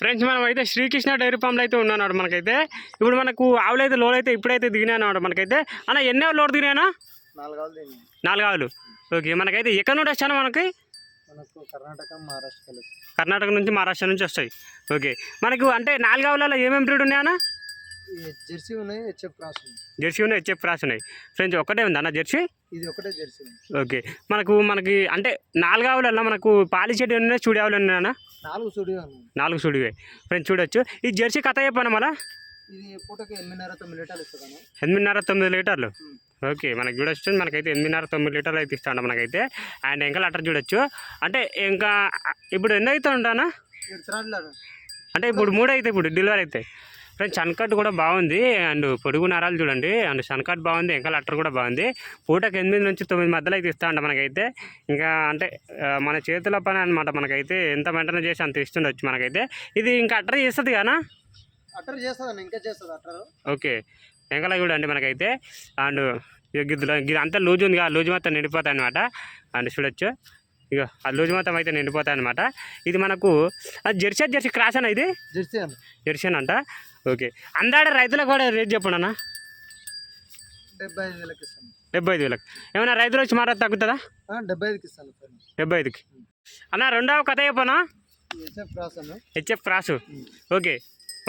Friends మనం అయితే Srikrishna dairy ఫామ్లో అయితే ఉన్నాడు మనకైతే. ఇప్పుడు మనకు ఆవులు అయితే లోడ్ అయితే ఇప్పుడైతే దిగినాయి మనకైతే. అన్న ఎన్ని ఆవులు లోడ్ దిగినాయనా? నాలుగు ఆవులు ఓకే మనకైతే ఎక్కడ నుండి వచ్చాను మనకి? మనకు కర్ణాటక మహారాష్ట్ర కర్ణాటక నుంచి మహారాష్ట్ర నుంచి వస్తాయి. ఓకే మనకు అంటే నాలుగు ఆవులలో ఏమేమి బ్రీడ్ ఉన్నాయన్నా? జెర్సీ ఉన్నాయి హెచ్ఎఫ్ క్రాస్ ఉంది జెర్సీ ఉన్నాయి హెచ్ఎఫ్ క్రాస్ ఉన్నాయి. ఫ్రెండ్స్ ఒక్కటే ఉంది అన్న జెర్సీ? ఇది ఒకటే జెర్సీ ఓకే. మనకు మనకి అంటే నాలుగు ఆవులలో మనకు పాలిచెట్టు ఉన్నాయి? చూడి ఆవులు ఉన్నాయన్నా నాలుగు ఉన్నాయి. నాలుగు చూడివే ఫ్రెండ్స్ చూడొచ్చు. ఈ జెర్సీ కథ చెప్పాను మళ్ళా? ఇది పూటకి ఎనిమిదిన్నర తొమ్మిది లీటర్లు ఇస్తుందన్న ఎనిమిదిన్నర తొమ్మిది లీటర్లు? ఓకే. మనకి చూడొచ్చు. మనకైతే ఎనిమిదిన్నర తొమ్మిది లీటర్లు అయితే ఇస్తాడు మనకైతే. అండ్ ఇంకా లెటర్ చూడొచ్చు. అంటే ఇంకా ఇప్పుడు ఎన్ని అయితే ఉంటానా అంటే ఇప్పుడు మూడు అయితే ఇప్పుడు డెలివరీ అయితే. ఫ్రెండ్స్ సన్కట్ కూడా బాగుంది. అండ్ పొడుగు నరాలు చూడండి. అండ్ సన్కట్ బాగుంది. ఇంకా లెటర్ కూడా బాగుంది. పూటకి ఎనిమిది నుంచి తొమ్మిది మధ్యలో అయితే ఇస్తా అంట మనకైతే. ఇంకా అంటే మన చేతుల పని అనమాట మనకైతే. ఎంత మెయింటైన్ చేసి అంత ఇస్తుండొచ్చు మనకైతే. ఇది ఇంకా అట్టర్ చేస్తుంది కదా అట్టర్ చేస్తుందన్న ఇంకా చేస్తుంది అట్టర్. ఓకే. వెంకల చూడండి మనకైతే. అండ్ ఇది అంతా లూజ్ ఉంది కదా. లూజ్ మొత్తం నిండిపోతాయి అనమాట అండ్ చూడొచ్చు. ఇక ఆ లూజ్ మొత్తం అయితే నిండిపోతాయి అనమాట ఇది మనకు అది జెర్సీ జెర్సీ క్రాస్ అన్న ఇది? జెర్సీ అన్న. జెర్సీ అంట? ఓకే. అందాడ రైతులకు కూడా రేట్ చెప్పండి అన్న. డెబ్బై ఐదు వేలకి ఇస్తాను. డెబ్బై ఐదు వేలకు. ఏమైనా రైతులు వచ్చి మాట తగ్గుతుందా? డెబ్బై ఐదుకి ఇస్తాను డెబ్బై ఐదుకి. అన్న రెండవ కథ చెప్పనా? HF cross okay.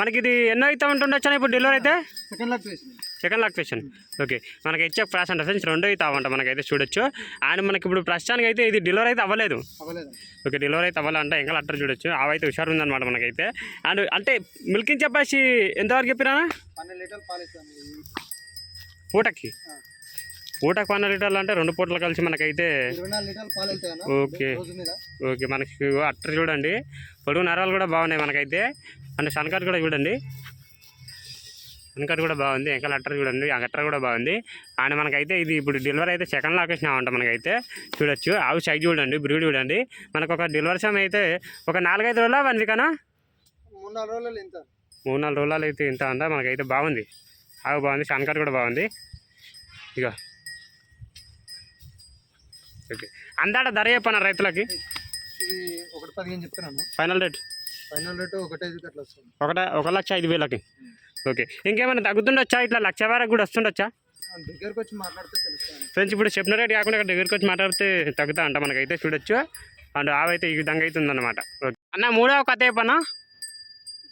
మనకి ఇది ఎన్నో అయితే ఉంటుండొచ్చు ఇప్పుడు డెలివరీ అయితే? సెకండ్ లాక్ వేసింది సెకండ్ లొకేషన్ ఓకే మనకి క్రాస్ అంటే ఫ్రెండ్స్ రెండో అయితే అవ్వంట మనకైతే చూడొచ్చు. అండ్ మనకి ఇప్పుడు ప్రస్తుతానికి అయితే ఇది డెలివరీ అయితే అవ్వలేదు. అవ్వలేదు. ఓకే డెలివరీ అయితే అవ్వాలంటే ఇంకా లెటర్ చూడొచ్చు. అవైతే హుషారు ఉందన్నమాట మనకైతే. అండ్ అంటే మిల్కింగ్ చెప్పేసి ఎంతవరకు చెప్పినా పన్నెండు లీటర్లు పాలు పూటకి. పూటకి పన్నెండు లీటర్లు అంటే రెండు పూటలు కలిసి మనకైతే ఓకే. ఓకే మనకి అట్టర్ చూడండి. పొడుగు నరాలు కూడా బాగున్నాయి మనకైతే. అండ్ సన్కట్ కూడా చూడండి. సన్కట్ కూడా బాగుంది. ఇంకా అట్టర్ చూడండి. ఆ అట్టర్ కూడా బాగుంది. అండ్ మనకైతే ఇది ఇప్పుడు డెలివరీ అయితే సెకండ్ లొకేషన్ అవ్వంట మనకైతే. చూడొచ్చు. ఆవు సైజ్ చూడండి. బ్రీడ్ చూడండి. మనకు ఒక డెలివరీ సమయం అయితే ఒక నాలుగైదు రోజుల వన్ వీకనా మూడు నాలుగు రోజులు ఇంత. మూడు నాలుగు రోజులు అయితే ఇంత అంతా మనకైతే బాగుంది. ఆవు బాగుంది. సన్కట్ కూడా బాగుంది. ఇక ఓకే. అందాడ ధర చెప్పన్న రైతులకి? ఒకటి పదిహేను చెప్తున్నాను. ఫైనల్ రేట్ ఫైనల్ రేటు ఒకటి ఐదుకి అట్లా వస్తుంది. ఒకట ఒక లక్ష ఐదు వేలకి. ఓకే. ఇంకేమైనా తగ్గుతుండొచ్చా? ఇట్లా లక్ష వరకు కూడా వస్తుండొచ్చా? దగ్గరకు వచ్చి మాట్లాడితే తెలుస్తాను ఫ్రెండ్స్ ఇప్పుడు చెప్పిన రేట్ కాకుండా ఇక్కడ దగ్గరికి వచ్చి మాట్లాడితే తగ్గుతా అంట మనకైతే చూడొచ్చు. అండ్ ఆవైతే ఈ విధంగా అయితే ఉందన్నమాట. ఓకే. అన్న మూడవ కథ చెప్పనా?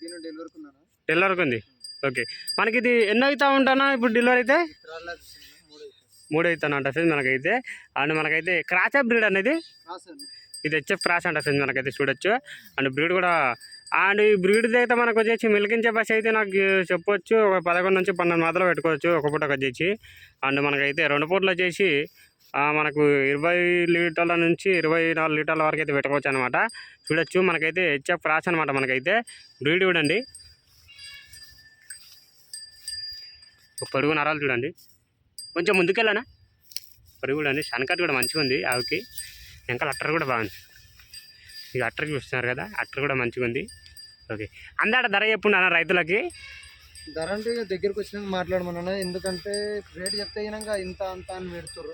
దీని డెలివరీకి ఉంది. ఓకే. మనకి ఇది ఎన్నో అవుతా ఉంటానా? ఇప్పుడు డెలివరీ అయితే? మూడు అయితే మూడు అవుతాను అంట ఫ్రెండ్స్ మనకైతే. అండ్ మనకైతే క్రాచ్ బ్రీడ్ అనేది ఇది హెచ్ఎఫ్ క్రాస్ అంట ఫ్రెండ్స్ మనకైతే చూడొచ్చు. అండ్ బ్రీడ్ కూడా అండ్ ఈ బ్రీడ్ అయితే మనకు వచ్చేసి మిల్కించే బస్ అయితే నాకు చెప్పొచ్చు. ఒక పదకొండు నుంచి పన్నెండు మాత్రం పెట్టుకోవచ్చు ఒక పూటకు వచ్చేసి. అండ్ మనకైతే రెండు పూటలు వచ్చేసి మనకు ఇరవై లీటర్ల నుంచి ఇరవై నాలుగు లీటర్ల వరకు అయితే పెట్టుకోవచ్చు అనమాట చూడొచ్చు. మనకైతే హెచ్ఎఫ్ క్రాస్ అనమాట మనకైతే. బ్రీడ్ చూడండి. ఒక పొడుగు నరాలు చూడండి. కొంచెం ముందుకెళ్ళానా? కూడా అండి సన్కట్ కూడా మంచిగా ఉంది ఆవుకి. ఇంకా అట్టర్ కూడా బాగుంది. ఇక అట్టర్ చూస్తున్నారు కదా అట్టర్ కూడా మంచిగా ఉంది. ఓకే. అందాట ధర చెప్పుండు అన్న రైతులకి? ధర అంటే ఇక దగ్గరకు వచ్చినాక మాట్లాడమన్నా ఎందుకంటే రేట్ చెప్తే అయినాక ఇంత అంత అని పెడుతుర్రు.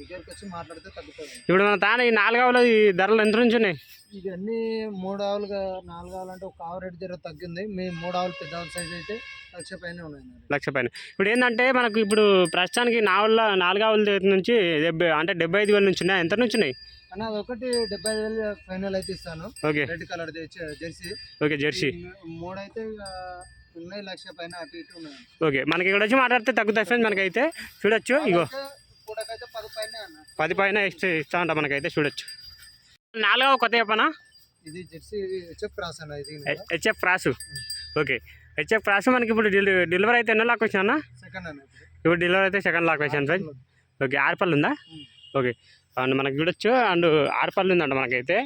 దగ్గరకు వచ్చి మాట్లాడితే తగ్గుతుంది. ఇప్పుడు మన తాన ఈ నాలుగవలో ఈ ధరలు ఎంత నుంచి ఉన్నాయి? ఇవన్నీ మూడు ఆవులుగా నాలుగు ఆవులు అంటే ఒక ఆవు రేటు జర తగ్గింది. మీ మూడు ఆవులు పెద్ద ఆవుల సైజ్ అయితే లక్ష పైన ఉన్నాయి. లక్ష పైన. ఇప్పుడు ఏంటంటే మనకు ఇప్పుడు ప్రస్తుతానికి నాలుగు నాలుగవల దగ్గర నుంచి డెబ్బై అంటే డెబ్బై ఐదు వేల నుంచి ఉన్నాయి? ఎంత నుంచి ఉన్నాయి? అన్న అదొకటి డెబ్బై ఐదు వేలు ఫైనల్ అయితే ఇస్తాను. Okay. Red colour Jersey. Okay Jersey. ఈ అటు ఓకే మనకి ఇక్కడ వచ్చి మాట్లాడితే తగ్గుతాయి ఫ్రెండ్స్ మనకైతే. చూడొచ్చు ఇగో. పది పైన ఇస్తే ఉంటా మనకైతే చూడొచ్చు. నాలుగవ కొత్త చెప్పనా? ఇది HF cross cross. Okay HF cross మనకి ఇప్పుడు డెలి- డెలివరీ అయితే ఎన్నో లాక్ వచ్చినా ఇప్పుడు. డెలివరీ అయితే సెకండ్ లాక్ వచ్చాను ఫ్రెండ్. ఓకే ఆరుపల్లి ఉందా. ఓకే అండ్ మనకి చూడొచ్చు అండ్ ఆరుపల్లి ఉందంట మనకైతే.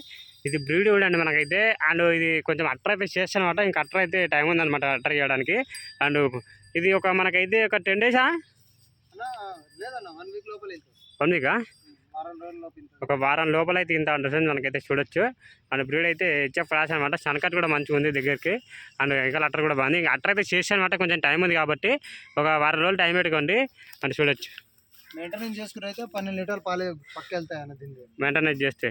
ఇది బ్రీడ్ చూడండి మనకైతే. అండ్ ఇది కొంచెం అట్టర్ అయితే చేస్తానమాట ఇంకా అట్టర్ అయితే టైం ఉందన్నమాట అట్టర్ చేయడానికి అండ్ ఇది ఒక మనకైతే ఒక టెన్ డేసా వన్ వీక్ ఒక వారం లోపల అయితే ఇంత ఉంటుంది మనకైతే చూడొచ్చు. అండ్ బ్రీడ్ అయితే హెచ్ఎఫ్ రాసి అనమాట సన్కట్ కూడా మంచిగా ఉంది దగ్గరికి. అండ్ ఇంకా అట్టర్ కూడా బాగుంది. ఇంకా అట్టర్ అయితే చేసానమాట కొంచెం టైం ఉంది కాబట్టి ఒక వారం రోజులు టైం పెట్టుకోండి. అండ్ చూడొచ్చు. మెయింటెనెన్స్ చేసుకుంటే పన్నెండు లీటర్లు పాలే పక్క వెళ్తాయి మెయింటెనెన్స్ చేస్తే.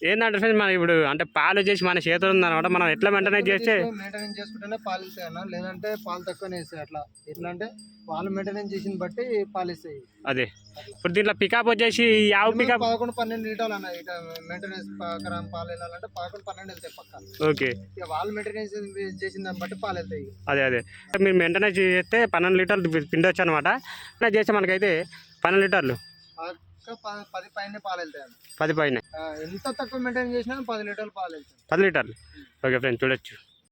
ఏంటంటే ఫ్రెండ్స్ మనం ఇప్పుడు అంటే పాలు వచ్చేసి మన చేతులు ఉందన్నమాట. మనం ఎట్లా మెయింటైన్ చేస్తే? మెయింటెనెన్స్ చేసుకుంటేనే పాలు ఇస్తాయి అన్న. లేదంటే పాలు తక్కువనే ఇస్తాయి అట్లా. ఎట్లా అంటే పాలు మెయింటెనెన్స్ చేసిన బట్టి పాలు ఇస్తాయి అదే. ఇప్పుడు దీంట్లో పికప్ వచ్చేసి ఆవు పికప్ పదకొండు పన్నెండు లీటర్లు అన్న. మెయింటెనెన్స్ ప్రకారం పాలు వెళ్ళాలంటే పదకొండు పన్నెండు వెళ్తాయి పక్క. ఓకే. ఇక వాళ్ళు మెయింటెనెన్స్ చేసిన దాన్ని బట్టి పాలు వెళ్తాయి అదే అదే. మీరు మెయింటెనెన్స్ చేస్తే పన్నెండు లీటర్లు పిండొచ్చు అనమాట చేస్తే మనకైతే పన్నెండు లీటర్లు. పది పైన పాలు వెళ్తాయి పది పైన? ఎంత తక్కువ మెయింటైన్ చేసినా పది లీటర్లు పాలు వెళ్తాయి పది లీటర్లు? ఓకే ఫ్రెండ్స్ చూడొచ్చు.